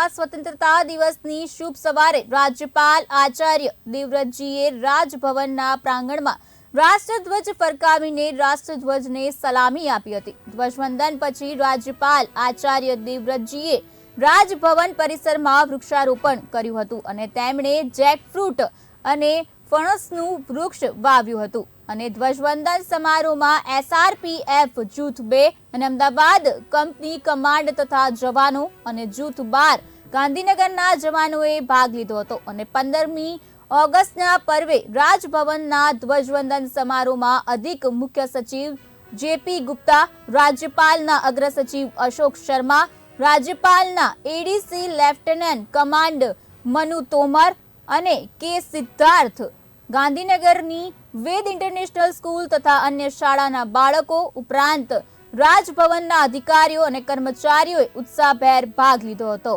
રાજ્યમાં સ્વતંત્રતા દિવસની શુભ સવારે રાજ્યપાલ આચાર્ય દેવવ્રતજીએ રાજભવનના પ્રાંગણમાં રાષ્ટ્રધ્વજ ફરકાવીને રાષ્ટ્રધ્વજને સલામી આપી હતી. ધ્વજવંદન પછી રાજ્યપાલ આચાર્ય દેવવ્રતજીએ રાજભવન પરિસરમાં વૃક્ષારોપણ કર્યું હતું અને તેમણે જેકફ્રૂટ અને ફણસનું વૃક્ષ વાવ્યું હતું અને ધ્વજવંદન સમારોહમાં એસઆરપીએફ જૂથ બે અને અમદાવાદ કંપની કમાન્ડ તથા જવાનો અને જૂથ બાર ગાંધીનગરના જવાનોએ ભાગ લીધો હતો અને પંદરમી ઓગસ્ટના પર્વે રાજભવનના ધ્વજવંદન સમારોહમાં અધિક મુખ્ય સચિવ જેપી ગુપ્તા, રાજ્યપાલના અગ્ર સચિવ અશોક શર્મા, રાજ્યપાલના ADC lieutenant command Manu Tomar અને કે સિદ્ધાર્થ ગાંધીનગરની વેદ ઇન્ટરનેશનલ સ્કૂલ તથા અન્ય શાળાના બાળકો ઉપરાંત રાજભવનના અધિકારીઓ અને કર્મચારીઓએ ઉત્સાહભેર ભાગ લીધો હતો.